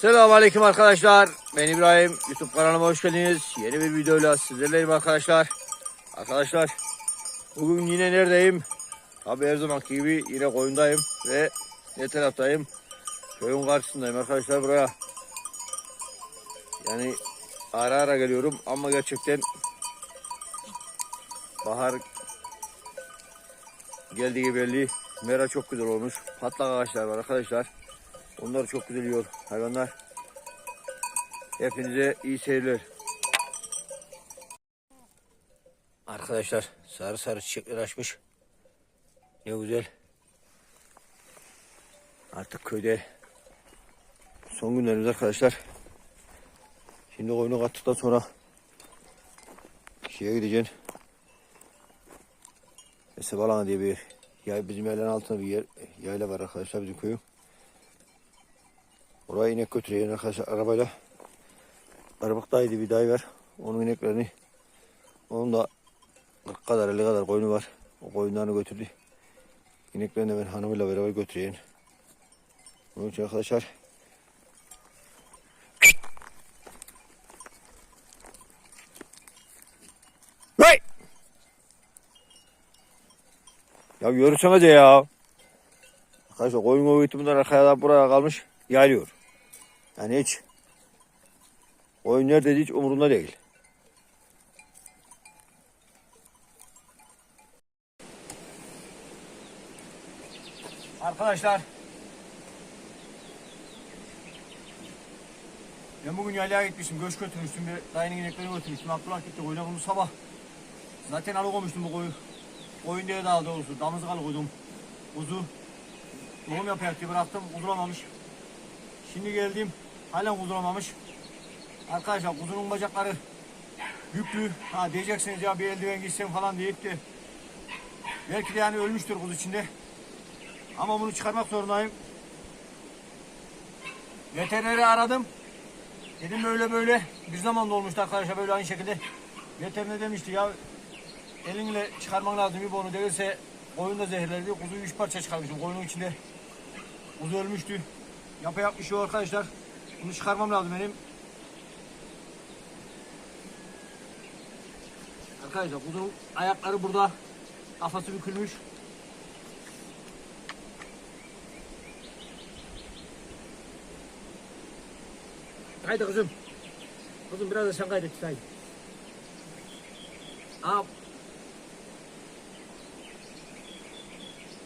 Selamünaleyküm arkadaşlar. Ben İbrahim. YouTube kanalıma hoş geldiniz. Yeni bir videoyla sizlerleyim arkadaşlar. Arkadaşlar bugün yine neredeyim? Abi her zamanki gibi yine koyundayım ve ne taraftayım? Köyün karşısındayım arkadaşlar buraya. Yani ara ara geliyorum ama gerçekten bahar geldiği belli. Mera çok güzel olmuş. Patlak ağaçlar var arkadaşlar. Onlar çok güzel yiyor hayvanlar. Hepinize iyi seyirler. Arkadaşlar sarı sarı çiçekler açmış. Ne güzel. Artık köyde son günlerimiz arkadaşlar. Şimdi koyunu kattıktan sonra şeye gideceğim. Sebalan diye bir yay, bizim yaylanın altında bir yer, yayla var arkadaşlar bizim köyün. Oraya inek götürüyor arkadaşlar arabayla. Arabak'taydı bir dayı var. Onun ineklerini onun da 40 kadar 50 kadar koyunu var. O koyunlarını götürdü. İneklerini ben hanımıyla beraber götüreyim. Onun için arkadaşlar Hey! Ya yürüsenize ya. Arkadaşlar koyun koyun gitti bunlar arkaya da buraya kalmış yaylıyor. Yani hiç oyun nerede hiç umurunda değil. Arkadaşlar ben bugün yaylaya gitmiştim. Göç götürmüştüm. Bir dayının ineklerini götürmüştüm. Abdullah gitti koyuna bunu sabah. Zaten alıkoymuştum bu koyu. Koyun diye daha doğrusu. Damızlık koydum. Kuzu. Doğum yapıyor diye bıraktım. Kuduramamış. Şimdi geldim. Halen kuduramamış. Arkadaşlar kuzunun bacakları yüklü. Ha diyeceksiniz ya bir eldiven giysem falan deyip de belki de yani ölmüştür kuzu içinde. Ama bunu çıkarmak zorundayım. Veterineri aradım. Dedim böyle böyle bir zaman da olmuştu arkadaşlar böyle aynı şekilde. Veteriner demişti ya elinle çıkarman lazım bir onu değilse koyun da zehirlerdi. Kuzuyu üç parça çıkarmışım koyunun içinde. Kuzu ölmüştü. Yapa yap bir şey yok arkadaşlar. Bunu çıkarmam lazım benim. Arkadaşlar kuzunun ayakları burada. Kafası bükülmüş. Haydi kızım. Kızım biraz da sen kaydet haydi. Aa.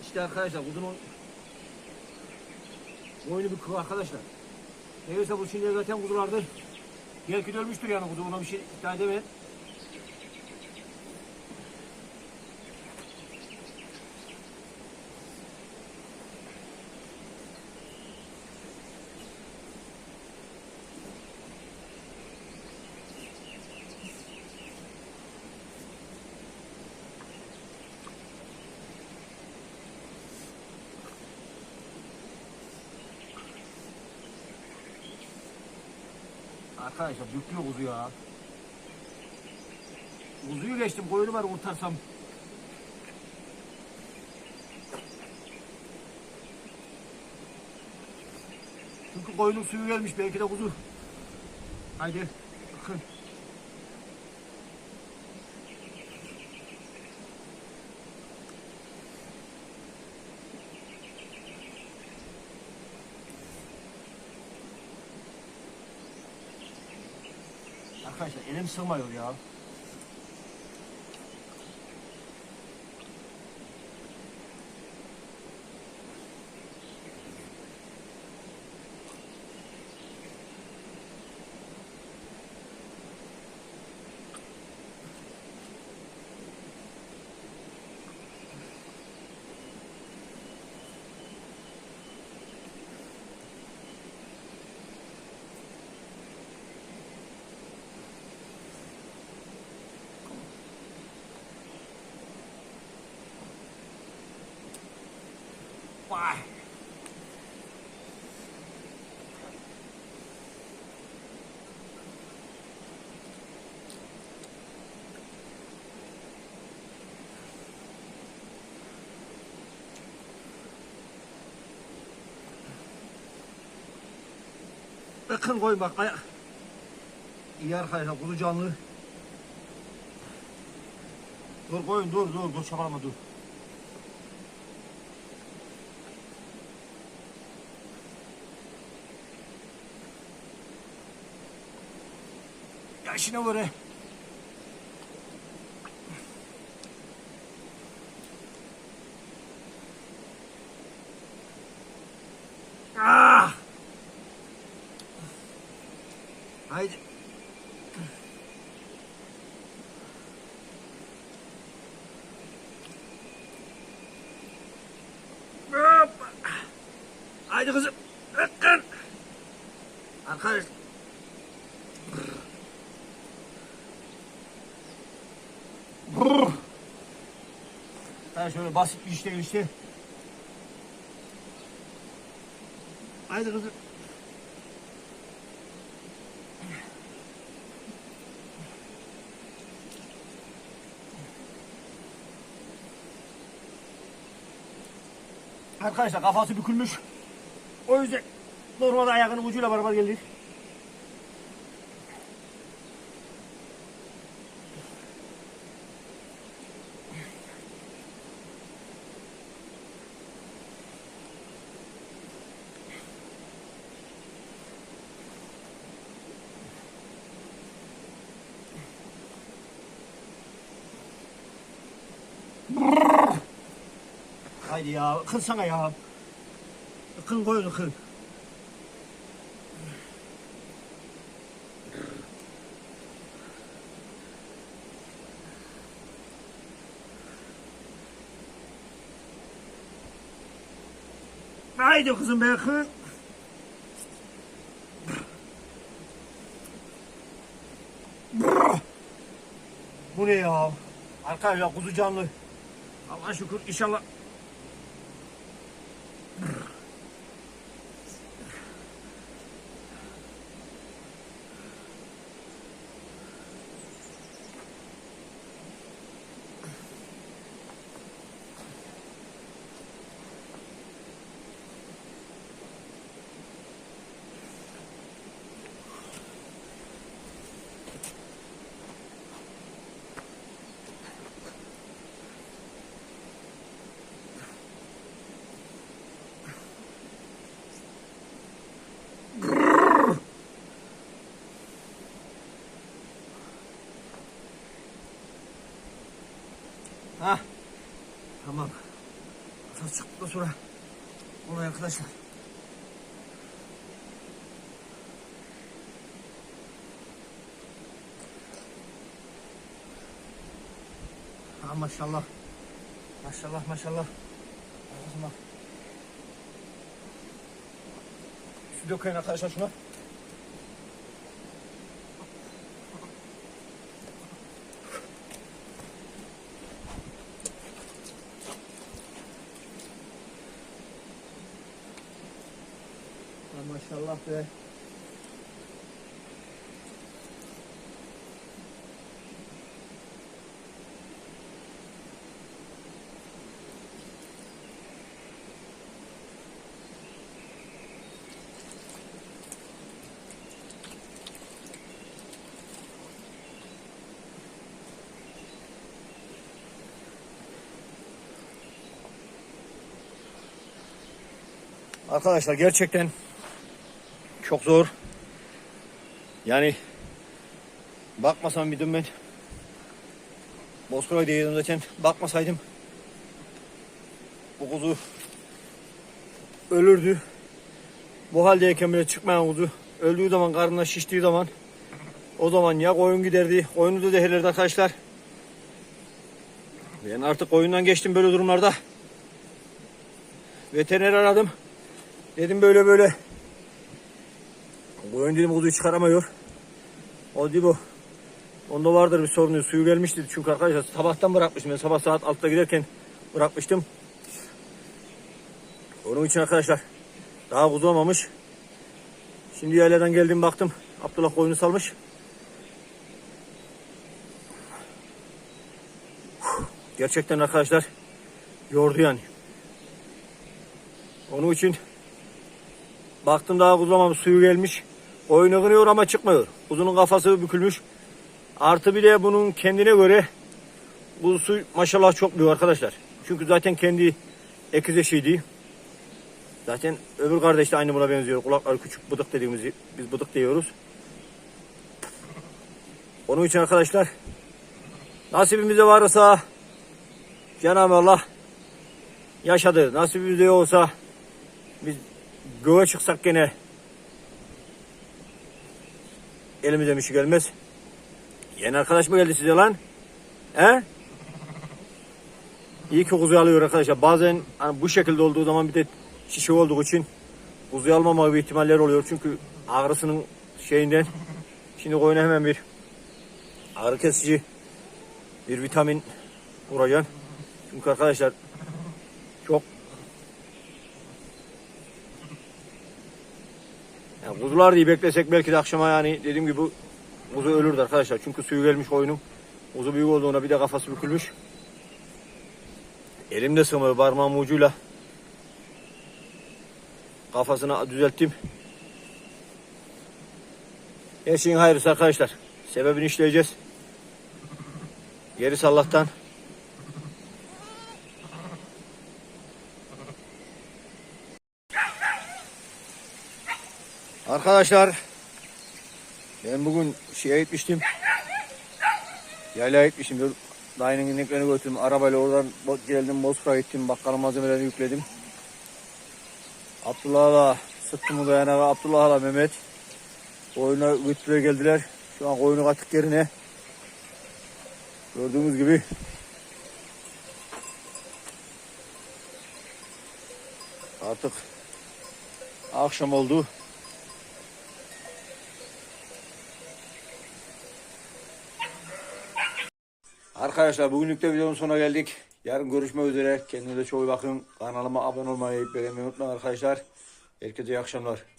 İşte arkadaşlar kuzunun boynu bükük arkadaşlar. Neyse bu şimdi zaten kuzulardır. Belki de ölmüştür yani kuzu buna bir şey iddia edemeyin. Arkadaşlar büküyor kuzu ya. Kuzuyu geçtim koyunu var kurtarsam. Çünkü koyunun suyu gelmiş belki de kuzu. Haydi bakın. Arkadaşlar elim sığmıyor ya. Vay. Bakın koyun bak ayak. İyi arkadaşlar kuzu canlı. Dur koyun dur dur dur çabalama dur. Yaşına böyle. Ah! Haydi. Hoppa. Haydi kızım. Bakın. Arkadaş. Ha şöyle basit bir işte. Haydi kızım. Arkadaşlar kafası bükülmüş. O yüzden normalde ayağının ucuyla beraber geldik. Haydi ya, kılsana ya. Kıl koyun kıl. Haydi kızım be kıl. Bu ne ya? Arkadaşlar kuzu canlı. Allah şükür inşallah Ha. Tamam. Kafası çıktıktan sonra olay arkadaşlar. Ha maşallah. Maşallah maşallah. Bak. Şu dökeyim arkadaşlar şuna. Maşallah be. Arkadaşlar gerçekten çok zor. Yani bakmasam bir ben Bozkır'a değildim zaten. Bakmasaydım bu kuzu ölürdü. Bu haldeyken bile çıkmayan kuzu öldüğü zaman karnına şiştiği zaman o zaman ya koyun giderdi. Koyunu da zehirlerdi arkadaşlar. Ben artık koyundan geçtim böyle durumlarda. Veteriner aradım. Dedim böyle böyle. Koyun dedim kuzuyu çıkaramıyor. O dedi bu. Onda vardır bir sorun. Suyu gelmişti çünkü arkadaşlar sabahtan bırakmıştım. Ben sabah saat 6'da giderken bırakmıştım. Onun için arkadaşlar daha kuzu. Şimdi yayladan geldim baktım. Abdullah koyunu salmış. Gerçekten arkadaşlar yordu yani. Onun için baktım daha kuzulamamış suyu gelmiş. Koyun ığınıyor ama çıkmıyor. Kuzunun kafası bükülmüş. Artı bir de bunun kendine göre kuzusu maşallah çok büyük arkadaşlar. Çünkü zaten kendi ekiz eşiydi. Zaten öbür kardeş de aynı buna benziyor. Kulakları küçük bıdık dediğimiz biz bıdık diyoruz. Onun için arkadaşlar nasibimizde varsa Cenab-ı Allah yaşadı. Nasibimizde yoksa biz göğe çıksak gene elimize bir şey gelmez. Yeni arkadaş mı geldi size lan? He? İyi ki kuzuyu alıyor arkadaşlar. Bazen hani bu şekilde olduğu zaman bir de şişe olduğu için kuzuyu almama bir ihtimaller oluyor. Çünkü ağrısının şeyinden şimdi koyuna hemen bir ağrı kesici bir vitamin vuracağım. Çünkü arkadaşlar çok yani kuzular diye beklesek belki de akşama yani dediğim gibi kuzu ölürdü arkadaşlar. Çünkü suyu gelmiş koyunun. Kuzu büyük olduğuna bir de kafası bükülmüş. Elimde sığmıyor parmağım ucuyla kafasını düzelttim. Her şeyin hayırlısı arkadaşlar. Sebebini işleyeceğiz. Gerisi Allah'tan. Arkadaşlar ben bugün şeye gitmiştim. Yaylaya gitmişim. Dur, Dayının ineklerini götürdüm. Arabayla oradan geldim. Bozkır'a gittim. Bakkala malzemelerini yükledim. Abdullah'la sıktım dayanağı. Abdullah'la Mehmet. Koyuna götürüyor geldiler. Şu an koyunu katık yerine. Gördüğünüz gibi. Artık akşam oldu. Arkadaşlar bugünlük de videonun sonuna geldik. Yarın görüşmek üzere. Kendinize çok iyi bakın. Kanalıma abone olmayı, beğenmeyi unutmayın arkadaşlar. Herkese iyi akşamlar.